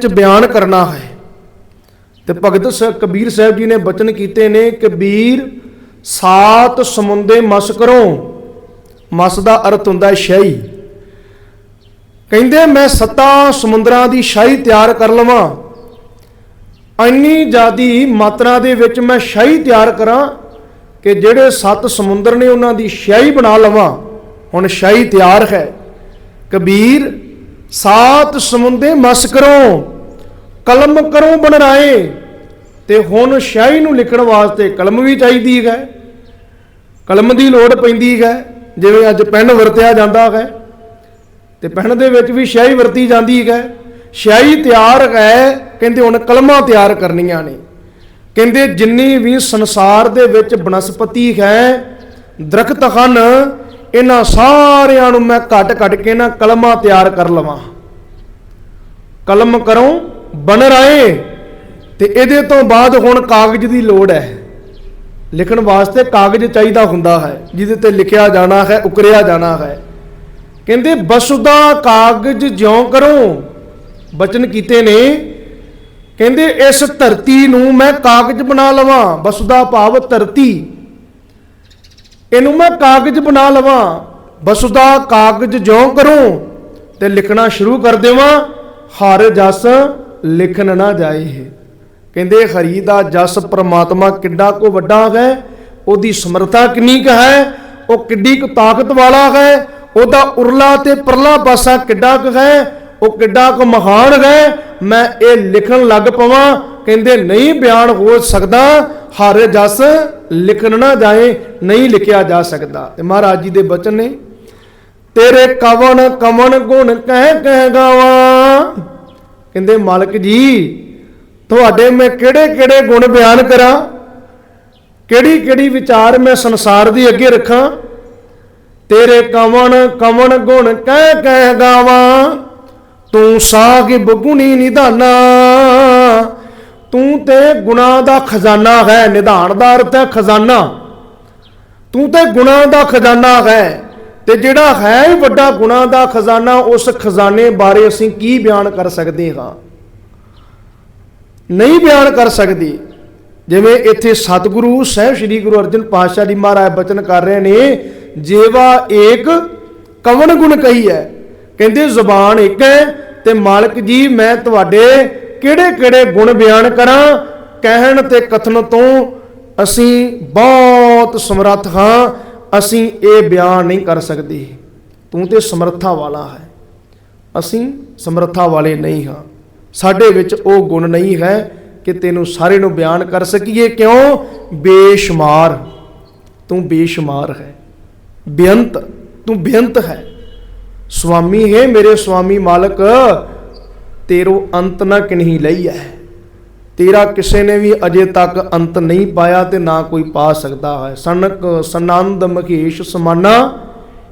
ਵਿੱਚ ਬਿਆਨ ਕਰਨਾ ਹੈ। ਤੇ ਭਗਤ ਕਬੀਰ ਸਾਹਿਬ ਜੀ ਨੇ ਬਚਨ ਕੀਤੇ ਨੇ, ਕਬੀਰ, ਸਾਤ ਸਮੁੰਦੇ ਮਸ ਕਰੋ। ਮਸ ਦਾ ਅਰਥ ਹੁੰਦਾ ਹੈ ਸ਼ਾਹੀ। ਕਹਿੰਦੇ, ਮੈਂ ਸੱਤਾਂ ਸਮੁੰਦਰਾਂ ਦੀ ਸ਼ਾਹੀ ਤਿਆਰ ਕਰ ਲਵਾਂ। ਇੰਨੀ ਜਿਆਦੀ ਮਾਤਰਾ ਦੇ ਵਿੱਚ ਮੈਂ ਸ਼ਾਹੀ ਤਿਆਰ ਕਰਾਂ ਕਿ ਜਿਹੜੇ ਸੱਤ ਸਮੁੰਦਰ ਨੇ ਉਹਨਾਂ ਦੀ ਸ਼ਾਹੀ ਬਣਾ ਲਵਾਂ। ਹੁਣ ਸ਼ਾਹੀ ਤਿਆਰ ਹੈ। ਕਬੀਰ, ਸਾਤ ਸਮੁੰਦੇ ਮਸ ਕਰੋ। ਕਲਮ ਕਰੋ ਬਣਾਏ ਤੇ ਹੁਣ ਸ਼ਾਹੀ ਨੂੰ ਲਿਖਣ ਵਾਸਤੇ ਕਲਮ ਵੀ ਚਾਹੀਦੀ ਹੈ। ਕਲਮ ਦੀ ਲੋੜ ਪੈਂਦੀ ਹੈ, ਜਿਵੇਂ ਅੱਜ ਪੈਨ ਵਰਤਿਆ ਜਾਂਦਾ ਹੈ, ਤੇ ਪੈਨ ਦੇ ਵਿੱਚ ਵੀ ਸ਼ਾਹੀ ਵਰਤੀ ਜਾਂਦੀ ਹੈ। ਸ਼ਾਹੀ ਤਿਆਰ ਹੈ, ਕਹਿੰਦੇ ਹੁਣ ਕਲਮਾਂ ਤਿਆਰ ਕਰਨੀਆਂ ਨੇ। ਕਹਿੰਦੇ ਜਿੰਨੀ ਵੀ ਸੰਸਾਰ ਦੇ ਵਿੱਚ ਬਨਸਪਤੀ ਹੈ, ਦਰਖਤ ਹਨ, ਇਹਨਾਂ ਸਾਰਿਆਂ ਨੂੰ ਮੈਂ ਘਟ ਘਟ ਕੇ ਨਾ ਕਲਮਾਂ ਤਿਆਰ ਕਰ ਲਵਾਂ। ਕਲਮ ਕਰੋ ਬਣ ਰਾਏ ਤੇ ਇਹਦੇ ਤੋਂ ਬਾਅਦ ਹੁਣ ਕਾਗਜ਼ ਦੀ ਲੋੜ ਹੈ। ਲਿਖਣ ਵਾਸਤੇ ਕਾਗਜ਼ ਚਾਹੀਦਾ ਹੁੰਦਾ ਹੈ, ਜਿਹਦੇ ਤੇ ਲਿਖਿਆ ਜਾਣਾ ਹੈ, ਉਕਰਿਆ ਜਾਣਾ ਹੈ। ਕਹਿੰਦੇ, ਬਸੁਦਾ ਕਾਗਜ਼ ਜਿਉਂ ਕਰੋ, ਬਚਨ ਕੀਤੇ ਨੇ। ਕਹਿੰਦੇ, ਇਸ ਧਰਤੀ ਨੂੰ ਮੈਂ ਕਾਗਜ਼ ਬਣਾ ਲਵਾਂ, ਬਸੁਦਾ ਭਾਵ ਧਰਤੀ। ਇਹਨੂੰ ਮੈਂ ਕਾਗਜ਼ ਬਣਾ ਲਵਾਂ, ਬਸੁਦਾ ਕਾਗਜ਼ ਜਿਉਂ ਕਰੋ ਤੇ ਲਿਖਣਾ ਸ਼ੁਰੂ ਕਰ ਦੇਵਾਂ। ਹਰ ਜਸ ਲਿਖਣ ਨਾ ਜਾਏ ਕਹਿੰਦੇ ਹਰੀ ਦਾ ਜਸ ਪ੍ਰਮਾਤਮਾ ਕਿੱਡਾ ਕੋ ਵੱਡਾ ਹੈ, ਉਹਦੀ ਸਮਰੱਥਾ ਕਿੰਨੀ ਕੁ ਹੈ, ਉਹ ਕਿੱਡੀ ਕੁ ਤਾਕਤ ਵਾਲਾ ਹੈ, ਉਹਦਾ ਉਰਲਾ ਤੇ ਪਰਲਾ ਪਾਸਾ ਕਿੱਡਾ ਕੁ ਹੈ, ਉਹ ਕਿੱਡਾ ਕੁ ਮਹਾਨ ਹੈ, ਮੈਂ ਇਹ ਲਿਖਣ ਲੱਗ ਪਵਾਂ। ਕਹਿੰਦੇ ਨਹੀਂ ਬਿਆਨ ਹੋ ਸਕਦਾ, ਹਰ ਜਸ ਲਿਖਣ ਨਾ ਜਾਏ, ਨਹੀਂ ਲਿਖਿਆ ਜਾ ਸਕਦਾ। ਤੇ ਮਹਾਰਾਜ ਜੀ ਦੇ ਬਚਨ ਨੇ, ਤੇਰੇ ਕਵਨ ਕਮਨ ਗੁਣ ਕਹਿ ਕਹਿ ਗਾਵਾਂ। ਕਹਿੰਦੇ, ਮਾਲਕ ਜੀ, ਤੁਹਾਡੇ ਮੈਂ ਕਿਹੜੇ ਕਿਹੜੇ ਗੁਣ ਬਿਆਨ ਕਰਾਂ? ਕਿਹੜੀ ਕਿਹੜੀ ਵਿਚਾਰ ਮੈਂ ਸੰਸਾਰ ਦੇ ਅੱਗੇ ਰੱਖਾਂ? ਤੇਰੇ ਕਵਣ ਕਵਣ ਗੁਣ ਕਹਿ ਕਹਿ ਗਾਵਾਂ। ਤੂੰ ਸਾਹਿਬ ਗੁਣੀ ਨਿਧਾਨਾ। ਤੂੰ ਤੇ ਗੁਨਾਹ ਦਾ ਖਜ਼ਾਨਾ ਹੈ, ਨਿਧਾਨ ਦਾ ਅਰਥ ਹੈ ਖਜ਼ਾਨਾ। ਤੂੰ ਤੇ ਗੁਨਾਹ ਦਾ ਖਜ਼ਾਨਾ ਹੈ। ਤੇ ਜਿਹੜਾ ਹੈ ਵੱਡਾ ਗੁਨਾਹ ਦਾ ਖਜ਼ਾਨਾ, ਉਸ ਖਜ਼ਾਨੇ ਬਾਰੇ ਅਸੀਂ ਕੀ ਬਿਆਨ ਕਰ ਸਕਦੇ ਹਾਂ? ਨਹੀਂ ਬਿਆਨ ਕਰ ਸਕਦੇ। ਜਿਵੇਂ ਇੱਥੇ ਸਤਿਗੁਰੂ, ਸਾਹਿਬ ਸ੍ਰੀ ਗੁਰੂ ਅਰਜਨ ਪਾਤਸ਼ਾਹ ਜੀ ਮਹਾਰਾਜ ਬਚਨ ਕਰ ਰਹੇ ਨੇ, ਜੇਵਾ ਏਕ ਕਵਨ ਗੁਣ ਕਹੀ ਹੈ? ਕਹਿੰਦੇ, ਜ਼ੁਬਾਨ ਇੱਕ ਹੈ ਤੇ ਮਾਲਕ ਜੀ, ਮੈਂ ਤੁਹਾਡੇ ਕਿਹੜੇ ਕਿਹੜੇ ਗੁਣ ਬਿਆਨ ਕਰਾਂ? ਕਹਿਣ ਤੇ ਕਥਨ ਤੋਂ ਅਸੀਂ ਬਹੁਤ ਸਮਰੱਥ ਹਾਂ। ਅਸੀਂ ਇਹ ਬਿਆਨ ਨਹੀਂ ਕਰ ਸਕਦੇ। ਤੂੰ ਤੇ ਸਮਰੱਥਾ ਵਾਲਾ ਹੈ। ਅਸੀਂ ਸਮਰੱਥਾ ਵਾਲੇ ਨਹੀਂ ਹਾਂ। ਸਾਡੇ ਵਿੱਚ ਉਹ ਗੁਣ ਨਹੀਂ ਹੈ ਕਿ ਤੈਨੂੰ ਸਾਰੇ ਨੂੰ ਬਿਆਨ ਕਰ ਸਕੀਏ। ਕਿਉਂ? ਬੇਸ਼ੁਮਾਰ। ਤੂੰ ਬੇਸ਼ੁਮਾਰ ਹੈ। ਬੇਅੰਤ। ਤੂੰ ਬੇਅੰਤ ਹੈ। ਸੁਆਮੀ ਹੈ ਮੇਰੇ ਸੁਆਮੀ ਮਾਲਕ, ਤੇਰੋ ਅੰਤ ਨਾ ਕਿਨਹੀ ਲਈ ਹੈ ਤੇਰਾ ਕਿਸੇ ਨੇ ਵੀ ਅਜੇ ਤੱਕ ਅੰਤ ਨਹੀਂ ਪਾਇਆ ਤੇ ਨਾ ਕੋਈ ਪਾ ਸਕਦਾ ਹੈ। ਸਨਕ ਸਨੰਦ ਮਖੇਸ਼ ਸਮਾਨਾ,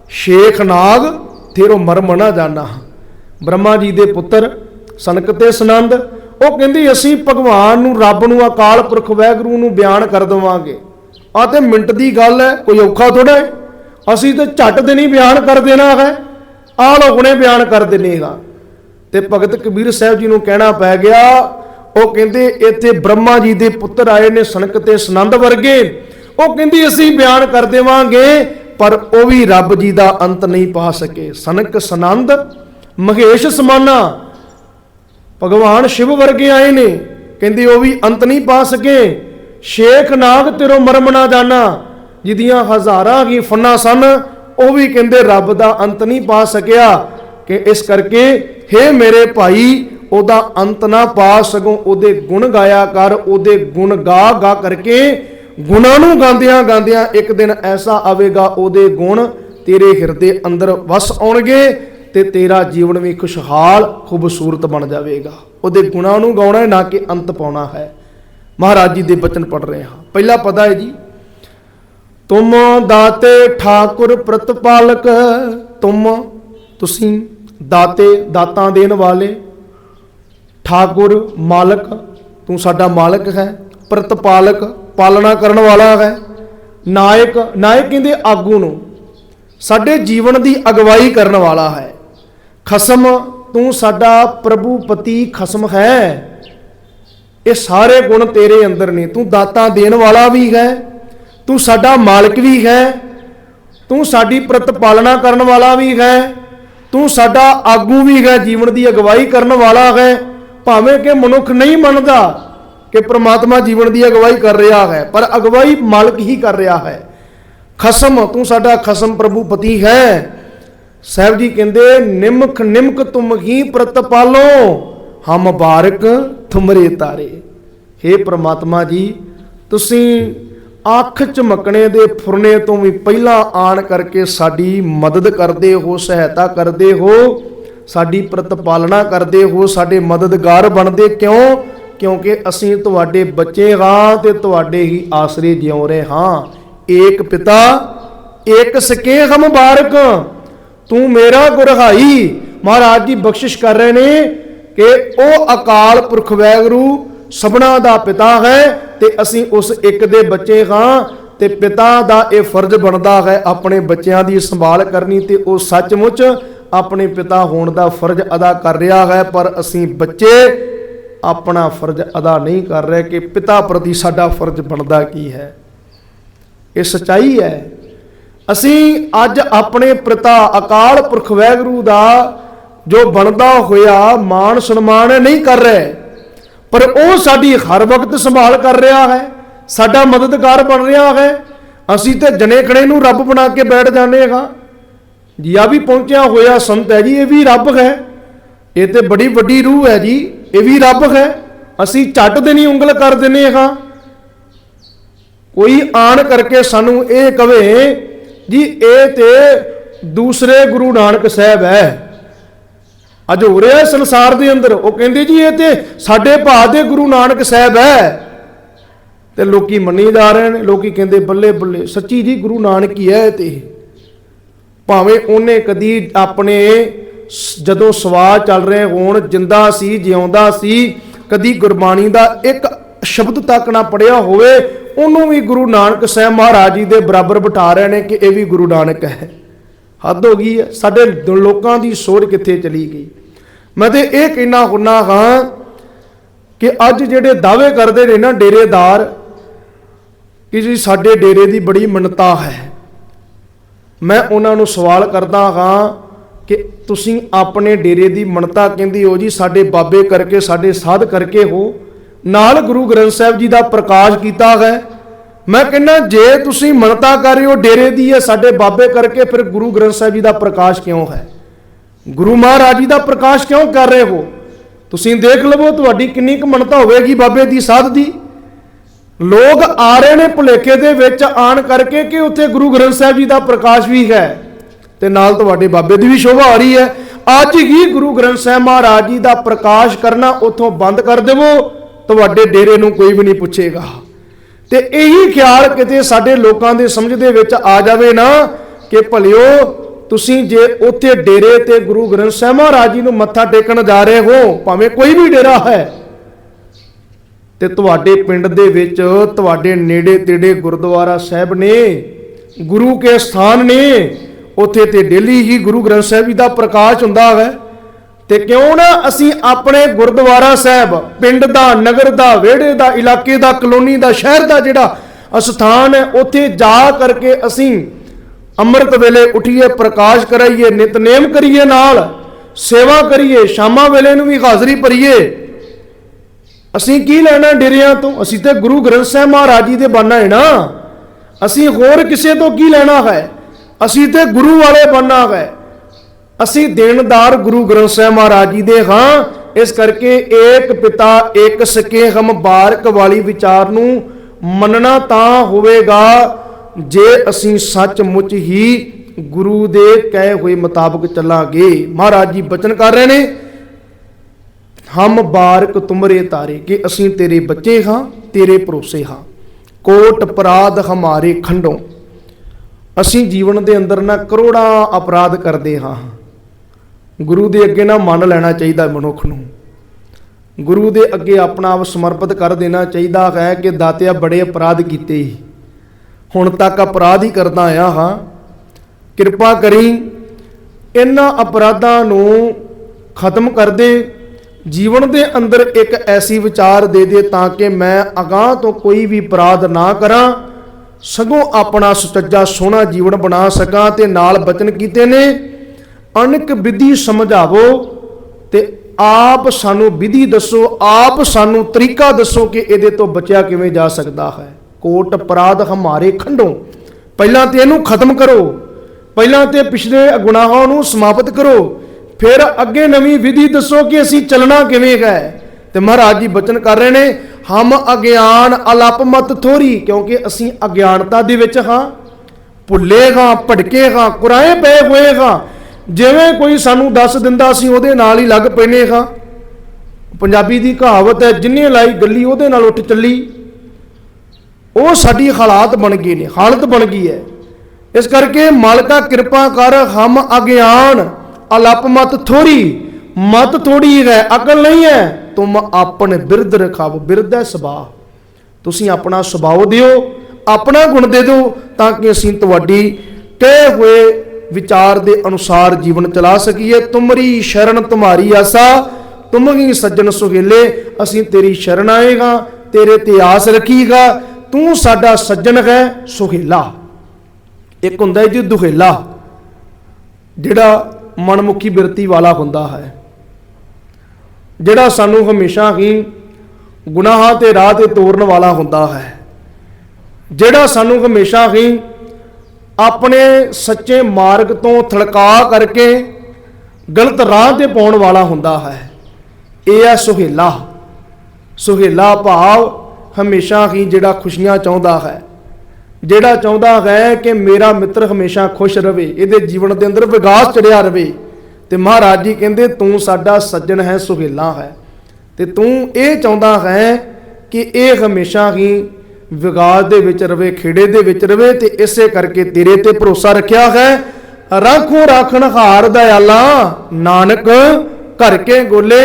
ਸ਼ੇਖ ਨਾਗ, ਤੇਰੋ ਮਰਮ ਨਾ ਜਾਣਾ ਬ੍ਰਹਮਾ ਜੀ ਦੇ ਪੁੱਤਰ, ਸਨਕ ਤੇ ਸਨੰਦ, ਉਹ ਕਹਿੰਦੀ ਅਸੀਂ ਭਗਵਾਨ ਨੂੰ, ਰੱਬ ਨੂੰ ਅਕਾਲ ਪੁਰਖ ਵੈਗਰੂ ਨੂੰ ਬਿਆਨ ਕਰ ਦਵਾਂਗੇ। ਆ ਤੇ ਮਿੰਟ ਦੀ ਗੱਲ ਹੈ, ਕੋਈ ਔਖਾ ਥੋੜਾ ਹੈ। ਅਸੀਂ ਤੇ ਝੱਟ ਦੇ ਨਹੀਂ ਬਿਆਨ ਕਰ ਦੇਣਾ ਹੈ ਆ ਲੋ ਹੁਣੇ ਬਿਆਨ ਕਰ ਦਿੰਨੇਗਾ ਤੇ ਭਗਤ ਕਬੀਰ ਸਾਹਿਬ ਜੀ ਨੂੰ ਕਹਿਣਾ ਪੈ ਗਿਆ ਉਹ ਕਹਿੰਦੇ ਇੱਥੇ ਬ੍ਰਹਮਾ ਜੀ ਦੇ ਪੁੱਤਰ ਆਏ ਨੇ ਸਨਕ ਤੇ ਸਨੰਦ ਵਰਗੇ। ਉਹ ਕਹਿੰਦੀ, ਅਸੀਂ ਬਿਆਨ ਕਰ ਦੇਵਾਂਗੇ, ਪਰ ਉਹ ਵੀ ਰੱਬ ਜੀ ਦਾ ਅੰਤ ਨਹੀਂ ਪਾ ਸਕੇ। ਸਨਕ ਸਨੰਦ, ਮਹੇਸ਼ ਸਮਾਨਾ, ਭਗਵਾਨ ਸ਼ਿਵ ਵਰਗੇ ਆਏ ਨੇ। ਕਹਿੰਦੇ, ਉਹ ਵੀ ਅੰਤ ਨਹੀਂ ਪਾ ਸਕੇ। ਸ਼ੇਖ ਨਾਗ, ਤੇਰੋ ਮਰਮ ਨਾ ਜਾਣਾ। ਜਿਹਦੀਆਂ ਹਜ਼ਾਰਾਂ ਹੀ ਫੰਨਾ ਸਨ, ਉਹ ਵੀ ਕਹਿੰਦੇ, ਰੱਬ ਦਾ ਅੰਤ ਨਹੀਂ ਪਾ ਸਕਿਆ। ਕਿ ਇਸ ਕਰਕੇ हे ਮੇਰੇ ਭਾਈ ਉਹਦਾ ਅੰਤ ਨਾ ਪਾ ਸਕੋ, ਉਹਦੇ ਗੁਣ ਗਾਇਆ ਕਰ, ਉਹਦੇ ਗੁਣ ਗਾ ਗਾ ਕਰਕੇ ਗੁਣਾਂ ਨੂੰ ਗਾਉਂਦਿਆਂ ਗਾਉਂਦਿਆਂ ਇੱਕ ਦਿਨ ਐਸਾ ਆਵੇਗਾ, ਉਹਦੇ ਗੁਣ ਤੇਰੇ ਹਿਰਦੇ ਅੰਦਰ ਵਸ ਆਉਣਗੇ ਤੇ ਤੇਰਾ ਜੀਵਨ ਵੀ ਖੁਸ਼ਹਾਲ, ਖੂਬਸੂਰਤ ਬਣ ਜਾਵੇਗਾ। ਉਹਦੇ ਗੁਣਾਂ ਨੂੰ ਗਾਉਣਾ ਹੈ ਨਾ ਕਿ ਅੰਤ ਪਾਉਣਾ ਹੈ। ਮਹਾਰਾਜ ਜੀ ਦੇ ਬਚਨ ਪੜ ਰਹੇ ਹਾਂ। ਪਹਿਲਾ ਪਦਾ ਹੈ ਜੀ, ਤੁਮ ਦਾਤੇ ਠਾਕੁਰ ਪ੍ਰਤਪਾਲਕ, ਤੁਮ, ਤੁਸੀਂ ਦਾਤੇ, ਦਾਤਾਂ ਦੇਣ ਵਾਲੇ ਠਾਕੁਰ ਮਾਲਕ, ਤੂੰ ਸਾਡਾ ਮਾਲਕ ਹੈ, ਪ੍ਰਤਪਾਲਕ, ਪਾਲਣਾ ਕਰਨ ਵਾਲਾ ਹੈ। ਨਾਇਕ ਨਾਇਕ ਕਹਿੰਦੇ ਆਗੂ ਨੂੰ, ਸਾਡੇ ਜੀਵਨ ਦੀ ਅਗਵਾਈ ਕਰਨ ਵਾਲਾ ਹੈ। ਖਸਮ, ਤੂੰ ਸਾਡਾ ਪ੍ਰਭੂ ਪਤੀ ਖਸਮ ਹੈ। ਇਹ ਸਾਰੇ ਗੁਣ ਤੇਰੇ ਅੰਦਰ ਨੇ, ਤੂੰ ਦਾਤਾਂ ਦੇਣ ਵਾਲਾ ਵੀ ਹੈ, ਤੂੰ ਸਾਡਾ ਮਾਲਕ ਵੀ ਹੈ, ਤੂੰ ਸਾਡੀ ਪ੍ਰਤਪਾਲਨਾ ਕਰਨ ਵਾਲਾ ਵੀ ਹੈ, ਤੂੰ ਸਾਡਾ ਆਗੂ ਵੀ ਹੈ, ਜੀਵਨ ਦੀ ਅਗਵਾਈ ਕਰਨ ਵਾਲਾ ਹੈ। ਭਾਵੇਂ ਕਿ ਮਨੁੱਖ ਨਹੀਂ ਮੰਨਦਾ ਕਿ ਪ੍ਰਮਾਤਮਾ ਜੀਵਨ ਦੀ ਅਗਵਾਈ ਕਰ ਰਿਹਾ ਹੈ, ਪਰ ਅਗਵਾਈ ਮਾਲਕ ਹੀ ਕਰ ਰਿਹਾ ਹੈ। ਖਸਮ, ਤੂੰ ਸਾਡਾ ਖਸਮ ਪ੍ਰਭੂ ਪਤੀ ਹੈ। ਸਾਹਿਬ ਜੀ ਕਹਿੰਦੇ ਨਿਮਕ ਨਿਮਕ ਤੁਮ ਹੀ ਪ੍ਰਤਪਾਲੋ ਹਮ ਬਾਰਕ ਤੁਮਰੇ ਤਾਰੇ। हे ਪ੍ਰਮਾਤਮਾ ਜੀ, ਤੁਸੀਂ ਅੱਖ ਚਮਕਣੇ ਦੇ ਫੁਰਨੇ ਤੋਂ ਵੀ ਪਹਿਲਾਂ ਆਣ ਕਰਕੇ ਸਾਡੀ ਮਦਦ ਕਰਦੇ ਹੋ, ਸਹਾਇਤਾ ਕਰਦੇ ਹੋ। ਸਾਡੀ ਪ੍ਰਤਪਾਲਣਾ ਕਰਦੇ ਹੋ, ਸਾਡੇ ਮਦਦਗਾਰ ਬਣਦੇ ਕਿਉਂ? ਕਿਉਂਕਿ ਅਸੀਂ ਤੁਹਾਡੇ ਬੱਚੇ ਹਾਂ ਤੇ ਤੁਹਾਡੇ ਹੀ ਆਸਰੇ ਜਿਉ ਰਹੇ ਹਾਂ। ਏਕ ਪਿਤਾ, ਏਕ ਸਕੇ ਹਮ ਤੂੰ ਮੇਰਾ ਗੁਰਹਾਈ। ਮਹਾਰਾਜ ਜੀ ਬਖਸ਼ਿਸ਼ ਕਰ ਰਹੇ ਨੇ ਕਿ ਉਹ ਅਕਾਲ ਪੁਰਖ ਵੈਗਰੂ ਸਭਨਾ ਦਾ ਪਿਤਾ ਹੈ ਤੇ ਅਸੀਂ ਉਸ ਇੱਕ ਦੇ ਬੱਚੇ ਹਾਂ ਤੇ ਪਿਤਾ ਦਾ ਇਹ ਫਰਜ਼ ਬਣਦਾ ਹੈ ਆਪਣੇ ਬੱਚਿਆਂ ਦੀ ਸੰਭਾਲ ਕਰਨੀ ਤੇ ਉਹ ਸੱਚਮੁੱਚ ਆਪਣੇ ਪਿਤਾ ਹੋਣ ਦਾ ਫਰਜ਼ ਅਦਾ ਕਰ ਰਿਹਾ ਹੈ, ਪਰ ਅਸੀਂ ਬੱਚੇ ਆਪਣਾ ਫਰਜ਼ ਅਦਾ ਨਹੀਂ ਕਰ ਰਹੇ ਕਿ ਪਿਤਾ ਪ੍ਰਤੀ ਸਾਡਾ ਫਰਜ਼ ਬਣਦਾ ਕੀ ਹੈ। ਇਹ ਸਚਾਈ ਹੈ। ਅਸੀਂ ਅੱਜ ਆਪਣੇ ਪਿਤਾ ਅਕਾਲ ਪੁਰਖ ਵੈਗਰੂ ਦਾ ਜੋ ਬਣਦਾ ਹੋਇਆ ਮਾਣ ਸਨਮਾਨ ਨਹੀਂ ਕਰ ਰਹੇ, ਪਰ ਉਹ ਸਾਡੀ ਹਰ ਵਕਤ ਸੰਭਾਲ ਕਰ ਰਿਹਾ ਹੈ, ਸਾਡਾ ਮਦਦਗਾਰ ਬਣ ਰਿਹਾ ਹੈ। ਅਸੀਂ ਤੇ ਜਣੇ ਖਣੇ ਨੂੰ ਰੱਬ ਬਣਾ ਕੇ ਬੈਠ ਜਾਂਦੇ ਹਾਂ। ਜੀ ਆ ਵੀ ਪਹੁੰਚਿਆ ਹੋਇਆ ਸੰਤ ਹੈ ਜੀ, ਇਹ ਵੀ ਰੱਬ ਹੈ। ਇਹ ਤੇ ਬੜੀ ਵੱਡੀ ਰੂਹ ਹੈ ਜੀ, ਇਹ ਵੀ ਰੱਬ ਹੈ। ਅਸੀਂ ਝੱਟ ਦੇ ਨਹੀਂ ਉਂਗਲ ਕਰ ਦਿੰਨੇ ਹਾਂ। ਕੋਈ ਆਣ ਕਰਕੇ ਸਾਨੂੰ ਇਹ ਕਵੇ ਜੀ, ਇਹ ਤੇ ਦੂਸਰੇ ਗੁਰੂ ਨਾਨਕ ਸਾਹਿਬ ਹੈ। ਅੱਜ ਹੋ ਰਿਹਾ ਸੰਸਾਰ ਦੇ ਅੰਦਰ। ਉਹ ਕਹਿੰਦੇ ਜੀ, ਇਹ ਤੇ ਸਾਡੇ ਭਾ ਦੇ ਗੁਰੂ ਨਾਨਕ ਸਾਹਿਬ ਹੈ। ਤੇ ਲੋਕੀ ਮੰਨੀ ਜਾ ਰਹੇ ਨੇ। ਲੋਕੀ ਕਹਿੰਦੇ ਬੱਲੇ ਬੱਲੇ ਸੱਚੀ ਜੀ ਗੁਰੂ ਨਾਨਕ ਹੀ ਹੈ ਤੇ। ਭਾਵੇਂ ਉਹਨੇ ਕਦੀ ਆਪਣੇ ਸ- ਜਦੋਂ ਸਵਾਲ ਚੱਲ ਰਹੇ ਹੋਣ, ਜਿੰਦਾ ਸੀ, ਜਿਉਂਦਾ ਸੀ, ਕਦੀ ਗੁਰਬਾਣੀ ਦਾ ਇੱਕ ਸ਼ਬਦ ਤੱਕ ਨਾ ਪੜਿਆ ਹੋਵੇ, ਉਹਨੂੰ ਵੀ ਗੁਰੂ ਨਾਨਕ ਸਾਹਿਬ ਮਹਾਰਾਜ ਜੀ ਦੇ ਬਰਾਬਰ ਬਿਠਾ ਰਹੇ ਨੇ ਕਿ ਇਹ ਵੀ ਗੁਰੂ ਨਾਨਕ ਹੈ। ਹੱਦ ਹੋ ਗਈ ਹੈ। ਸਾਡੇ ਲੋਕਾਂ ਦੀ ਸੋਚ ਕਿੱਥੇ ਚਲੀ ਗਈ? ਮੈਂ ਤੇ ਇਹ ਕਹਿਣਾ ਹੁੰਨਾ ਹਾਂ ਕਿ ਅੱਜ ਜਿਹੜੇ ਦਾਅਵੇ ਕਰਦੇ ਨੇ ਨਾ ਡੇਰੇਦਾਰ, ਕਿ ਜੀ ਸਾਡੇ ਡੇਰੇ ਦੀ ਬੜੀ ਮਨਤਾ ਹੈ। ਮੈਂ ਉਹਨਾਂ ਨੂੰ ਸਵਾਲ ਕਰਦਾ ਹਾਂ ਕਿ ਤੁਸੀਂ ਆਪਣੇ ਡੇਰੇ ਦੀ ਮਨਤਾ ਕਹਿੰਦੀ ਹੋ ਜੀ, ਸਾਡੇ ਬਾਬੇ ਕਰਕੇ, ਸਾਡੇ ਸਾਧ ਕਰਕੇ ਹੋ। ਨਾਲ ਗੁਰੂ ਗ੍ਰੰਥ ਸਾਹਿਬ ਜੀ ਦਾ ਪ੍ਰਕਾਸ਼ ਕੀਤਾ ਹੈ। ਮੈਂ ਕਹਿੰਦਾ, ਜੇ ਤੁਸੀਂ ਮਨਤਾ ਕਰ ਰਹੇ ਹੋ ਡੇਰੇ ਦੀ ਹੈ ਸਾਡੇ ਬਾਬੇ ਕਰਕੇ, ਫਿਰ ਗੁਰੂ ਗ੍ਰੰਥ ਸਾਹਿਬ ਜੀ ਦਾ ਪ੍ਰਕਾਸ਼ ਕਿਉਂ ਹੈ? ਗੁਰੂ ਮਹਾਰਾਜ ਜੀ ਦਾ ਪ੍ਰਕਾਸ਼ ਕਿਉਂ ਕਰ ਰਹੇ ਹੋ? ਤੁਸੀਂ ਦੇਖ ਲਵੋ, ਤੁਹਾਡੀ ਕਿੰਨੀ ਕੁ ਮਨਤਾ ਹੋਵੇਗੀ ਬਾਬੇ ਦੀ, ਸਾਧ ਦੀ। ਲੋਕ ਆ ਰਹੇ ਨੇ ਭੁਲੇਖੇ ਦੇ ਵਿੱਚ ਆਣ ਕਰਕੇ ਕਿ ਉੱਥੇ ਗੁਰੂ ਗ੍ਰੰਥ ਸਾਹਿਬ ਜੀ ਦਾ ਪ੍ਰਕਾਸ਼ ਵੀ ਹੈ। ਤੇ ਨਾਲ ਤੁਹਾਡੇ ਬਾਬੇ ਦੀ ਵੀ ਸ਼ੋਭਾ ਆ ਰਹੀ ਹੈ। ਅੱਜ ਹੀ ਗੁਰੂ ਗ੍ਰੰਥ ਸਾਹਿਬ ਮਹਾਰਾਜ ਜੀ ਦਾ ਪ੍ਰਕਾਸ਼ ਕਰਨਾ ਉੱਥੋਂ ਬੰਦ ਕਰ ਦੇਵੋ, ਤੁਹਾਡੇ ਡੇਰੇ ਨੂੰ ਕੋਈ ਵੀ ਨਹੀਂ ਪੁੱਛੇਗਾ। ਤੇ ਇਹੀ ਖਿਆਲ ਕਿਤੇ ਸਾਡੇ ਲੋਕਾਂ ਦੇ ਸਮਝ ਦੇ ਵਿੱਚ ਆ ਜਾਵੇ ਨਾ ਕਿ ਭਲਿਓ, ਤੁਸੀਂ ਜੇ ਉੱਥੇ ਡੇਰੇ ਤੇ ਗੁਰੂ ਗ੍ਰੰਥ ਸਾਹਿਬ ਮਹਾਰਾਜ ਜੀ ਨੂੰ ਮੱਥਾ ਟੇਕਣ ਜਾ ਰਹੇ ਹੋ, ਭਾਵੇਂ ਕੋਈ ਵੀ ਡੇਰਾ ਹੈ ਤੇ ਤੁਹਾਡੇ ਪਿੰਡ ਦੇ ਵਿੱਚ ਤੁਹਾਡੇ ਨੇੜੇ ਤੇੜੇ ਗੁਰਦੁਆਰਾ ਸਾਹਿਬ ਨੇ, ਗੁਰੂ ਕੇ ਸਥਾਨ ਨੇ, ਉੱਥੇ ਤੇ ਡੇਲੀ ਹੀ ਗੁਰੂ ਗ੍ਰੰਥ ਸਾਹਿਬ ਜੀ ਦਾ ਪ੍ਰਕਾਸ਼ ਹੁੰਦਾ ਹੈ। ਤੇ ਕਿਉਂ ਨਾ ਅਸੀਂ ਆਪਣੇ ਗੁਰਦੁਆਰਾ ਸਾਹਿਬ, ਪਿੰਡ ਦਾ, ਨਗਰ ਦਾ, ਵਿਹੜੇ ਦਾ, ਇਲਾਕੇ ਦਾ, ਕਲੋਨੀ ਦਾ, ਸ਼ਹਿਰ ਦਾ ਜਿਹੜਾ ਅਸਥਾਨ ਹੈ, ਉੱਥੇ ਜਾ ਕਰਕੇ ਅਸੀਂ ਅੰਮ੍ਰਿਤ ਵੇਲੇ ਉਠੀਏ, ਪ੍ਰਕਾਸ਼ ਕਰਾਈਏ, ਨਿਤਨੇਮ ਕਰੀਏ ਨਾਲ, ਸੇਵਾ ਕਰੀਏ, ਸ਼ਾਮਾਂ ਵੇਲੇ ਨੂੰ ਵੀ ਹਾਜ਼ਰੀ ਭਰੀਏ। ਅਸੀਂ ਕੀ ਲੈਣਾ ਡੇਰਿਆਂ ਤੋਂ? ਅਸੀਂ ਤੇ ਗੁਰੂ ਗ੍ਰੰਥ ਸਾਹਿਬ ਮਹਾਰਾਜ ਜੀ ਦੇ ਬਾਨਾ ਹੈ ਨਾ। ਅਸੀਂ ਹੋਰ ਕਿਸੇ ਤੋਂ ਕੀ ਲੈਣਾ ਹੈ? ਅਸੀਂ ਤੇ ਗੁਰੂ ਵਾਲੇ ਬਾਨਾ ਹੈ। ਅਸੀਂ ਦੇਣਦਾਰ ਗੁਰੂ ਗ੍ਰੰਥ ਸਾਹਿਬ ਮਹਾਰਾਜ ਜੀ ਦੇ ਹਾਂ। ਇਸ ਕਰਕੇ ਏਕ ਪਿਤਾ, ਏਕ ਸਕੇ ਹਮ ਬਾਰਕ ਵਾਲੀ ਵਿਚਾਰ ਨੂੰ ਮੰਨਣਾ ਤਾਂ ਹੋਵੇਗਾ ਜੇ ਅਸੀਂ ਸੱਚਮੁੱਚ ਹੀ ਗੁਰੂ ਦੇ ਕਹੇ ਹੋਏ ਮੁਤਾਬਕ ਚੱਲਾਂਗੇ। ਮਹਾਰਾਜ ਜੀ ਬਚਨ ਕਰ ਰਹੇ ਨੇ। ਹਮ ਬਾਰਕ ਤੁਮਰੇ ਤਾਰੇ, ਕਿ ਅਸੀਂ ਤੇਰੇ ਬੱਚੇ ਹਾਂ, ਤੇਰੇ ਭਰੋਸੇ ਹਾਂ। ਕੋਟ ਅਪਰਾਧ ਹਮਾਰੇ ਖੰਡੋਂ। ਅਸੀਂ ਜੀਵਨ ਦੇ ਅੰਦਰ ਨਾ ਕਰੋੜਾਂ ਅਪਰਾਧ ਕਰਦੇ ਹਾਂ। ਗੁਰੂ ਦੇ ਅੱਗੇ ਨਾ ਮੰਨ ਲੈਣਾ ਚਾਹੀਦਾ ਮਨੁੱਖ ਨੂੰ। ਗੁਰੂ ਦੇ ਅੱਗੇ ਆਪਣਾ ਆਪ ਸਮਰਪਿਤ ਕਰ ਦੇਣਾ ਚਾਹੀਦਾ ਹੈ ਕਿ ਦਾਤਿਆ ਬੜੇ ਅਪਰਾਧ ਕੀਤੇ। ਹੀ ਹੁਣ ਤੱਕ ਅਪਰਾਧ ਹੀ ਕਰਦਾ ਆਇਆ ਹਾਂ। ਕਿਰਪਾ ਕਰੀ ਇਹਨਾਂ ਅਪਰਾਧਾਂ ਨੂੰ ਖਤਮ ਕਰ ਦੇ। ਜੀਵਨ ਦੇ ਅੰਦਰ ਇੱਕ ਐਸੀ ਵਿਚਾਰ ਦੇ ਦੇ ਤਾਂ ਕਿ ਮੈਂ ਅਗਾਹ ਤੋਂ ਕੋਈ ਵੀ ਅਪਰਾਧ ਨਾ ਕਰਾਂ, ਸਗੋਂ ਆਪਣਾ ਸੁਚੱਜਾ ਸੋਹਣਾ ਜੀਵਨ ਬਣਾ ਸਕਾਂ ਤੇ ਨਾਲ ਬਚਨ ਕੀਤੇ ਨੇ। ਅਣਕ ਵਿਧੀ ਸਮਝਾਵੋ ਤੇ ਆਪ ਸਾਨੂੰ ਵਿਧੀ ਦੱਸੋ, ਆਪ ਸਾਨੂੰ ਤਰੀਕਾ ਦੱਸੋ ਕਿ ਇਹਦੇ ਤੋਂ ਬਚਿਆ ਕਿਵੇਂ ਜਾ ਸਕਦਾ ਹੈ। ਕੋਟ ਅਪਰਾਧ ਹਮਾਰੇ ਖੰਡੋ। ਪਹਿਲਾਂ ਤੇ ਇਹਨੂੰ ਖਤਮ ਕਰੋ। ਪਹਿਲਾਂ ਤੇ ਪਿਛਲੇ ਗੁਨਾਹਾਂ ਨੂੰ ਸਮਾਪਤ ਕਰੋ। ਫਿਰ ਅੱਗੇ ਨਵੀਂ ਵਿਧੀ ਦੱਸੋ ਕਿ ਅਸੀਂ ਚੱਲਣਾ ਕਿਵੇਂ ਹੈ। ਤੇ ਮਹਾਰਾਜ ਜੀ ਬਚਨ ਕਰ ਰਹੇ ਨੇ, ਹਮ ਅਗਿਆਨ ਅਲਪ ਮਤ ਥੋਰੀ, ਕਿਉਂਕਿ ਅਸੀਂ ਅਗਿਆਨਤਾ ਦੇ ਵਿੱਚ ਹਾਂ। ਭੁੱਲੇਗਾ ਭਟਕੇਗਾ ਕੁਰਾਏ ਪਏ ਹੋਏਗਾ ਜਿਵੇਂ ਕੋਈ ਸਾਨੂੰ ਦੱਸ ਦਿੰਦਾ, ਅਸੀਂ ਉਹਦੇ ਨਾਲ ਹੀ ਲੱਗ ਪੈਨੇਗਾ ਪੰਜਾਬੀ ਦੀ ਕਹਾਵਤ ਹੈ, ਜਿੰਨੇ ਲਾਈ ਗੱਲੀ ਉਹਦੇ ਨਾਲ ਉੱਠ ਚੱਲੀ। ਉਹ ਸਾਡੀ ਹਾਲਾਤ ਬਣ ਗਏ ਨੇ, ਹਾਲਤ ਬਣ ਗਈ ਹੈ। ਇਸ ਕਰਕੇ ਮਾਲਕਾ ਕਿਰਪਾ ਕਰ, ਹਮ ਅਗਿਆਨ ਅਲਪ ਮਤ ਥੋੜੀ ਮਤ ਥੋੜੀ ਹੈ, ਅਕਲ ਨਹੀਂ ਹੈ। ਤੁਮ ਆਪਣ ਬਿਰਧ ਰਖਾਵ, ਬਿਰਧ ਹੈ ਸੁਭਾਅ। ਤੁਸੀਂ ਆਪਣਾ ਸੁਭਾਅ ਦਿਓ, ਆਪਣਾ ਗੁਣ ਦੇ ਦਿਓ, ਤਾਂ ਕਿ ਅਸੀਂ ਤੁਹਾਡੀ ਕਹੇ ਹੋਏ ਵਿਚਾਰ ਦੇ ਅਨੁਸਾਰ ਜੀਵਨ ਚਲਾ ਸਕੀਏ। ਤੁਮਰੀ ਸ਼ਰਨ, ਤੁਮਾਰੀ ਆਸਾ, ਤੁਮ ਹੀ ਸੱਜਣ ਸੁਹੇਲੇ, ਅਸੀਂ ਤੇਰੀ ਸ਼ਰਨ ਆਏਗਾ, ਤੇਰੇ ਤੇ ਆਸ ਰੱਖੀਗਾ। ਤੂੰ ਸਾਡਾ ਸੱਜਣ ਹੈ, ਸੁਹੇਲਾ। ਇੱਕ ਹੁੰਦਾ ਜੀ ਦੁਹੇਲਾ, ਜਿਹੜਾ ਮਨਮੁਖੀ ਬਿਰਤੀ ਵਾਲਾ ਹੁੰਦਾ ਹੈ। ਜਿਹੜਾ ਸਾਨੂੰ ਹਮੇਸ਼ਾ ਹੀ ਗੁਨਾਹਾਂ ਤੇ ਰਾਹ ਤੇ ਤੋਰਨ ਵਾਲਾ ਹੁੰਦਾ ਹੈ। ਜਿਹੜਾ ਸਾਨੂੰ ਹਮੇਸ਼ਾ ਹੀ ਆਪਣੇ ਸੱਚੇ ਮਾਰਗ ਤੋਂ ਥੜਕਾ ਕਰਕੇ ਗਲਤ ਰਾਹ ਤੇ ਪਾਉਣ ਵਾਲਾ ਹੁੰਦਾ ਹੈ। ਇਹ ਹੈ ਸੁਹੇਲਾ। ਸੁਹੇਲਾ ਭਾਵ ਹਮੇਸ਼ਾ ਹੀ ਜਿਹੜਾ ਖੁਸ਼ੀਆਂ ਚਾਹੁੰਦਾ ਹੈ। ਜਿਹੜਾ ਚਾਹੁੰਦਾ ਹੈ ਕਿ ਮੇਰਾ ਮਿੱਤਰ ਹਮੇਸ਼ਾ ਖੁਸ਼ ਰਵੇ, ਇਹਦੇ ਜੀਵਨ ਦੇ ਅੰਦਰ ਵਿਗਾਸ ਚੜਿਆ ਰਵੇ। ਤੇ ਮਹਾਰਾਜ ਜੀ ਕਹਿੰਦੇ, ਤੂੰ ਸਾਡਾ ਸੱਜਣ ਹੈ, ਸੁਹੇਲਾ ਹੈ। ਤੇ ਤੂੰ ਇਹ ਚਾਹੁੰਦਾ ਹੈ ਕਿ ਇਹ ਹਮੇਸ਼ਾ ਹੀ ਵਿਗਾਸ ਦੇ ਵਿੱਚ ਰਵੇ, ਖੇੜੇ ਦੇ ਵਿੱਚ ਰਵੇ ਤੇ ਇਸੇ ਕਰਕੇ ਤੇਰੇ ਤੇ ਭਰੋਸਾ ਰੱਖਿਆ ਹੈ। ਰਾਖੋ ਰਾਖਣ ਹਾਰ ਦਇਆਲਾ, ਨਾਨਕ ਘਰ ਕੇ ਗੋਲੇ।